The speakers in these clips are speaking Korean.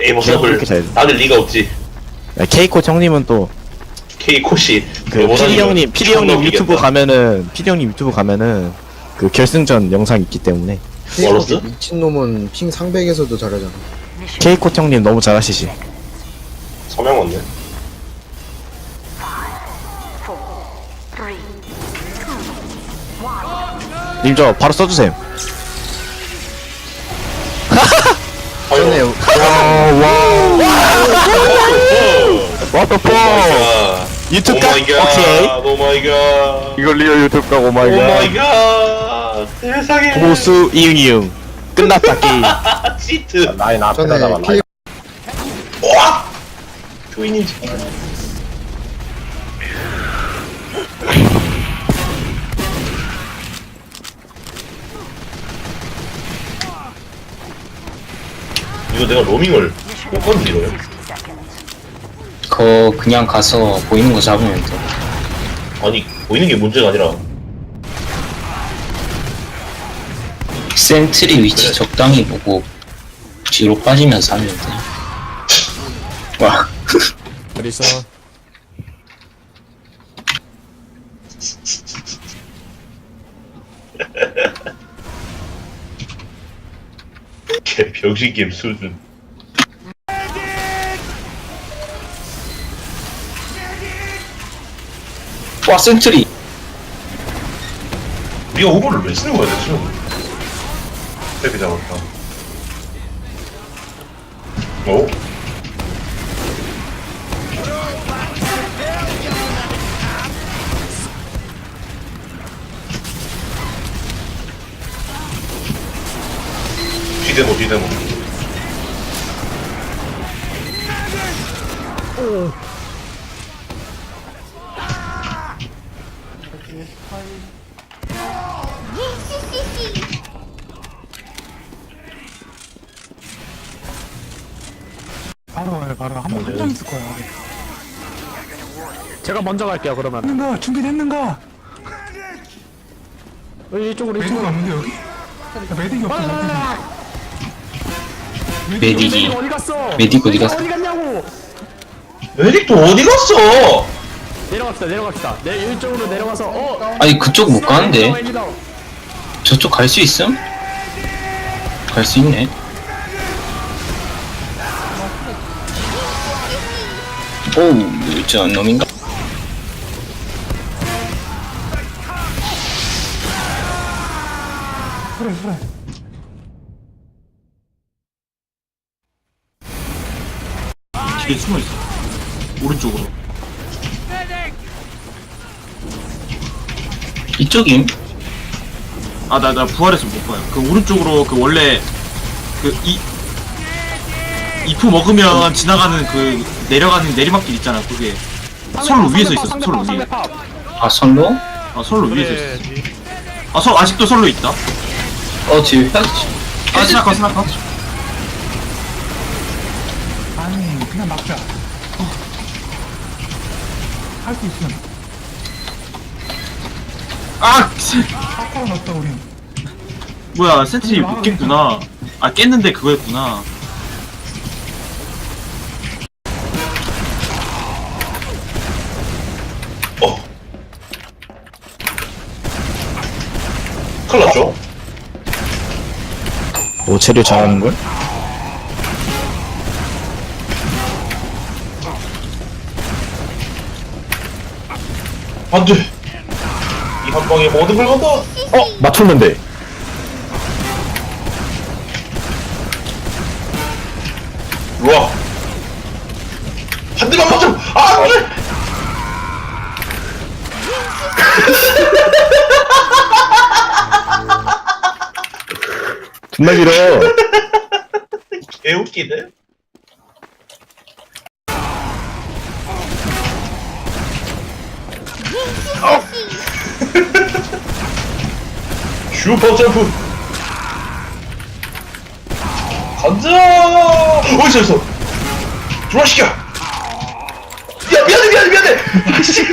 에이 모습을 그렇게 잘- 다들 리가 없지 케이코 형님은 또 K 코시 그 피디 형님 피디 형님 유튜브 가면은 피디 형님 유튜브 가면은 그 결승전 영상 있기 때문에 멀었어? 미친놈은 핑 상백에서도 잘하잖아 케이코 형님 너무 잘하시지. 서명 왔네 님저 바로 써주세요. 전에 What the fuck? 유튜브 각? 오케이. 오 마이 갓 이거 리얼 유튜브 각 오 마이 오마이갓. 갓 세상에 고수 이응 이응. 끝났다 게임. 아 치트 라인 앞에다가 전에 K 와 조이님 새끼 이거 내가 로밍을 못 건드려요? 거 그냥 가서 보이는 거 잡으면 돼. 아니 보이는 게 문제가 아니라 센트리 위치 그래. 적당히 보고 뒤로 빠지면서 하면 돼. 와, 어디서? 병신 게임 수준 와 센트리. 우리가 오버를 왜 쓰는 거야 대체 빼빼 잡았다 어? 뒤대모 뒤대모. 바로 와요 바로. 한번 한장 있을 거야 제가 먼저 갈게요 그러면. 했는가 준비됐는가 어, 이쪽으로 이쪽으로. 없는데 여기? 야, 매듭이 없어 메딕이 메딕 어디 갔어? 메딕 어디 갔어? 어디 갔냐고 에릭도 어디 갔어? 내려갑시다 내려갑시다 내 이쪽으로 내려가서 어 아니 그쪽 못 가는데 웬이다. 저쪽 갈 수 있음? 갈 수 있네. 오우 뭐였지 놈인가? 뒤에 숨어 있어. 오른쪽으로. 이쪽임? 아, 나, 나 부활해서 못 봐요. 그 오른쪽으로 그 원래 그 이, 이프 먹으면 지나가는 그 내려가는 내리막길 있잖아. 그게 선로 위에서 있었어. 선로 위에. 아 선로? 아, 선로 위에서 있었어. 아, 선 아직도 선로 있다. 어 지금 현 아, 스나커, 스나커. 아니 그냥 막자 할수 있음 아, 사파로 넣었다 우린 뭐야, 센트리 못 깼구나. 아, 깼는데 그거였구나. 어 큰일 났죠? 오체를 잘하는 걸? 안돼. 이 한 방에 모든 걸 건다. 어? 맞췄는데. 우와. 한 대만 맞죠 안돼! 존나 길어. 개웃기네 슈퍼 점프! 간다! 어디서 있어! 들어와시켜! 야 미안해 미안해 미안해! 아씨.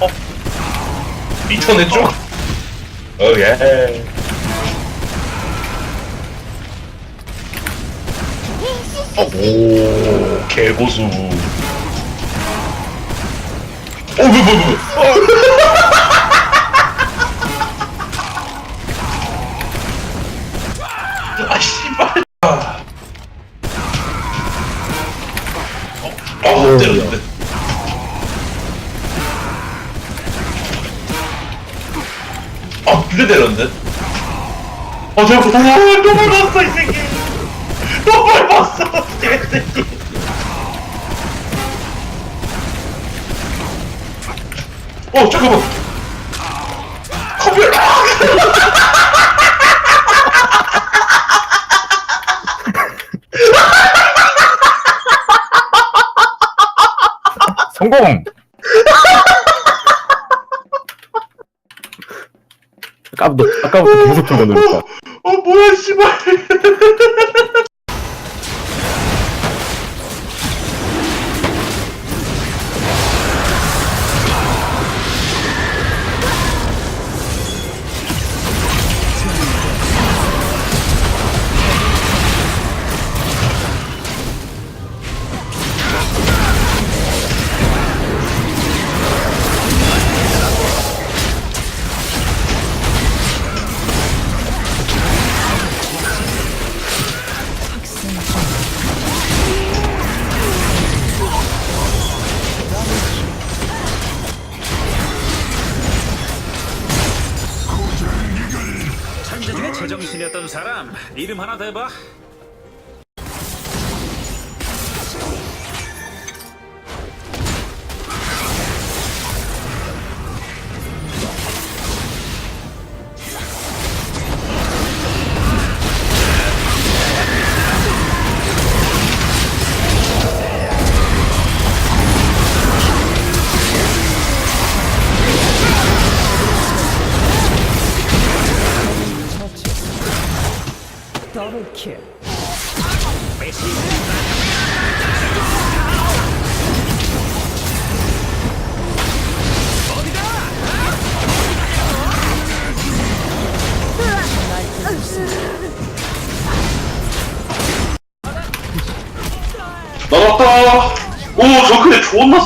어? 미쳐내 쪽 오예 오 개고수. 어뭐뭐 뭐, 아. 씨발. 어 때렸는데. 아 두대 때렸는데 어 제가 또 밟았어 이 새끼 어 잠깐만 컴퓨터 성공! 아까부터, 아까부터 계속 튼거 누르다. 어 뭐야 씨발 사람 이름 하나 대봐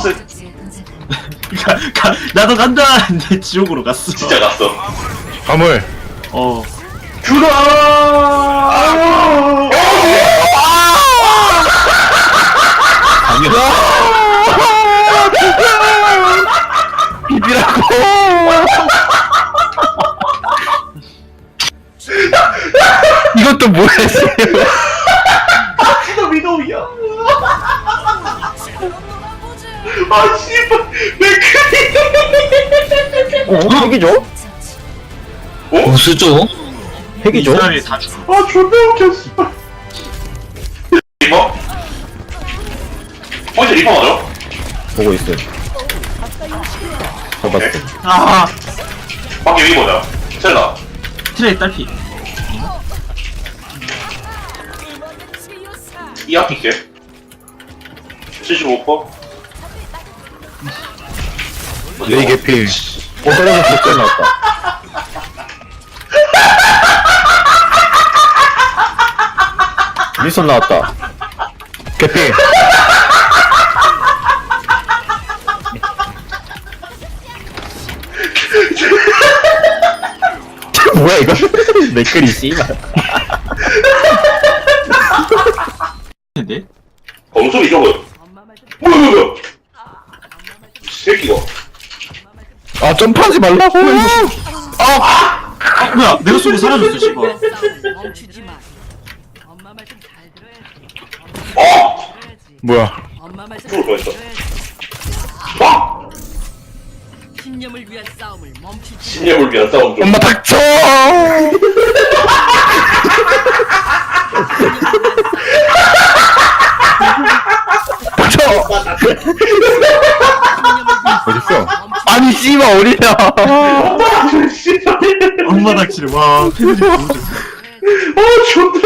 세 가, 가, 나도 간다. 근데 지옥으로 갔어. 진짜 갔어. 화물! 어. 큐라 이것도 뭐야, 씨. 진 아 씨발 맥크리 어, 핵이죠? 보수죠? 이 핵이죠? 사람이 다 죽어 아 존나 씨발 리퍼? 어디서 리퍼 맞아? 보고 있어요. 잡았어. 아 밖에 리퍼자 셀라 트레이 딸피 이 앞이게 75%? 레이 개피. 어, 떨어져서 몇점 나왔다. 미선 나왔다. 개피. 뭐야 이거? 맥글이 씨발. 근데 검소리 저거 뭐야 뭐야 뭐야 새끼가 아 점프하지 말라고. 아 뭐야 내가 쏘고 사라졌어 씨발 멈추지 마. 엄마 말좀잘 들어야지. 어! 뭐야? 엄마 말좀 죽을 잘 뻔했어. 들어야지. 와! 신념을 위한 싸움을 멈추지 마. 신념을 위한 싸움 좀 엄마! 닥쳐! 어딨어? 아니 씨발 어디야? 엄마 닥치를 와 패밀리 보여줘 아 존나